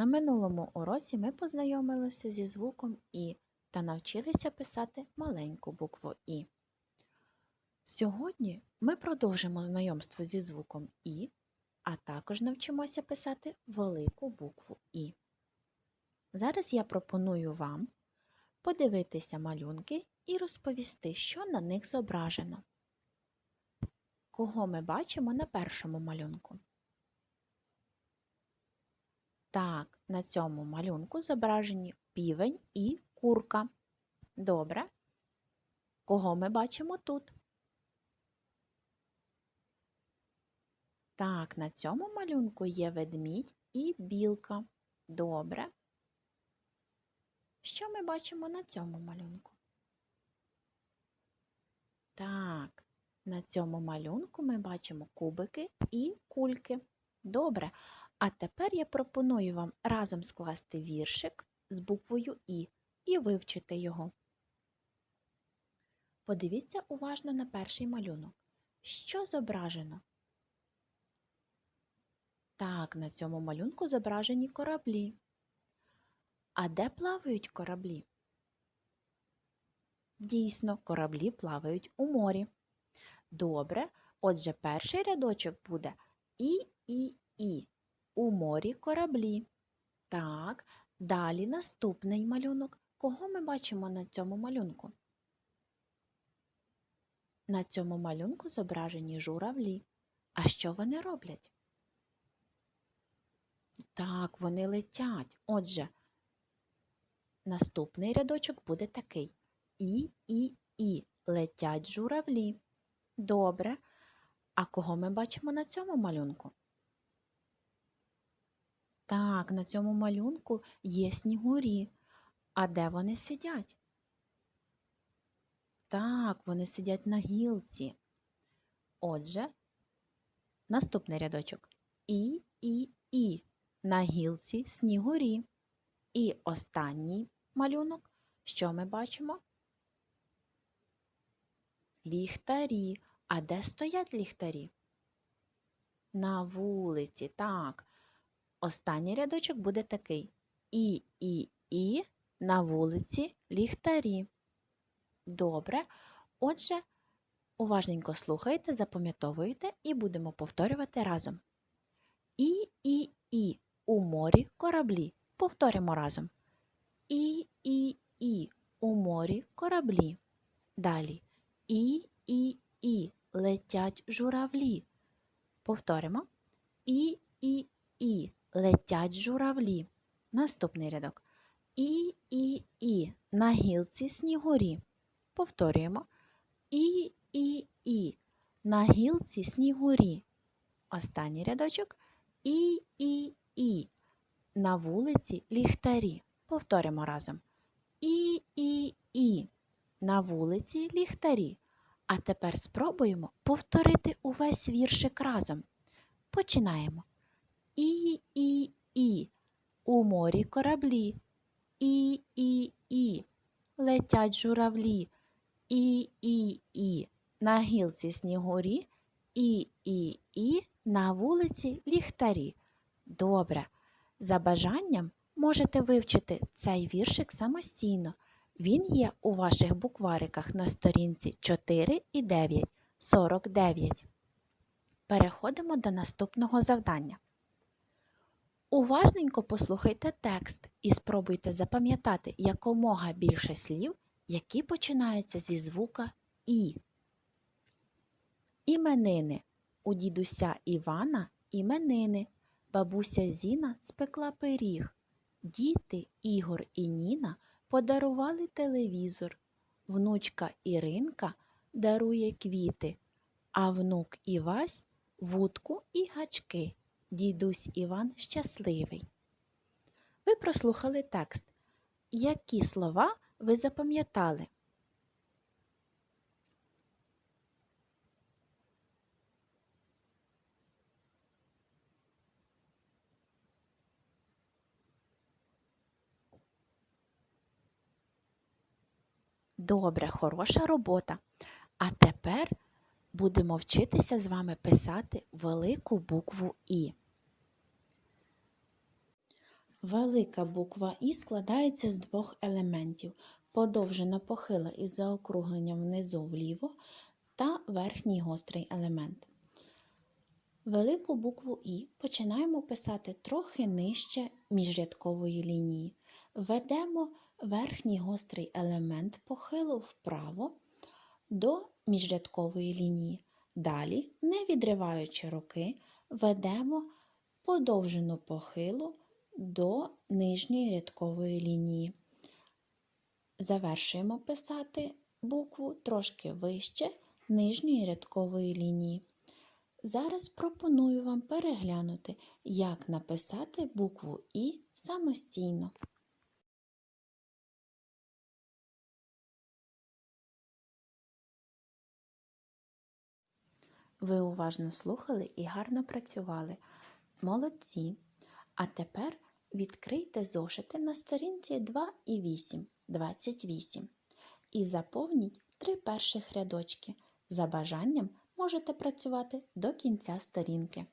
На минулому уроці ми познайомилися зі звуком І та навчилися писати маленьку букву І. Сьогодні ми продовжимо знайомство зі звуком І, а також навчимося писати велику букву І. Зараз я пропоную вам подивитися малюнки і розповісти, що на них зображено. Кого ми бачимо на першому малюнку? Так, на цьому малюнку зображені півень і курка. Добре. Кого ми бачимо тут? Так, на цьому малюнку є ведмідь і білка. Добре. Що ми бачимо на цьому малюнку? Так, на цьому малюнку ми бачимо кубики і кульки. Добре. А тепер я пропоную вам разом скласти віршик з буквою І і вивчити його. Подивіться уважно на перший малюнок. Що зображено? Так, на цьому малюнку зображені кораблі. А де плавають кораблі? Дійсно, кораблі плавають у морі. Добре, отже, перший рядочок буде І, І, І. У морі кораблі. Так, далі наступний малюнок. Кого ми бачимо на цьому малюнку? На цьому малюнку зображені журавлі. А що вони роблять? Так, вони летять. Отже, наступний рядочок буде такий. І, і, і. Летять журавлі. Добре. А кого ми бачимо на цьому малюнку? Так, на цьому малюнку є снігурі. А де вони сидять? Так, вони сидять на гілці. Отже, наступний рядочок. І, і, і. На гілці снігурі. І останній малюнок. Що ми бачимо? Ліхтарі. А де стоять ліхтарі? На вулиці, так. Останній рядочок буде такий. І, і, і на вулиці ліхтарі. Добре. Отже, уважненько слухайте, запам'ятовуйте і будемо повторювати разом. І, і, і у морі кораблі. Повторимо разом. І, і, і у морі кораблі. Далі. І, і, і летять журавлі. Повторимо. І, і, і летять журавлі. Наступний рядок. І, і, і на гілці снігурі. Повторюємо. І, і, і на гілці снігурі. Останній рядочок. І, і, і на вулиці ліхтарі. Повторимо разом. І, і, і на вулиці ліхтарі. А тепер спробуємо повторити увесь віршик разом. Починаємо. І, і, і у морі кораблі. І, і, і летять журавлі. І, і, і на гілці снігурі. І, і, і на вулиці ліхтарі. Добре. За бажанням можете вивчити цей віршик самостійно. Він є у ваших буквариках на сторінці 4 і 9, 49. Переходимо до наступного завдання. Уважненько послухайте текст і спробуйте запам'ятати якомога більше слів, які починаються зі звука І. Іменини. У дідуся Івана іменини. Бабуся Зіна спекла пиріг. Діти Ігор і Ніна подарували телевізор. Внучка Іринка дарує квіти, а внук Івась вудку і гачки. Дідусь Іван щасливий. Ви прослухали текст. Які слова ви запам'ятали? Добре, хороша робота. А тепер будемо вчитися з вами писати велику букву І. Велика буква І складається з двох елементів: подовжена похила із заокругленням внизу вліво та верхній гострий елемент. Велику букву І починаємо писати трохи нижче міжрядкової лінії. Ведемо верхній гострий елемент похилу вправо до міжрядкової лінії. Далі, не відриваючи руки, ведемо подовжену похилу до нижньої рядкової лінії. Завершуємо писати букву трошки вище нижньої рядкової лінії. Зараз пропоную вам переглянути, як написати букву І самостійно. Ви уважно слухали і гарно працювали. Молодці! А тепер відкрийте зошити на сторінці 2 і 8, 28 і заповніть три перших рядочки. За бажанням можете працювати до кінця сторінки.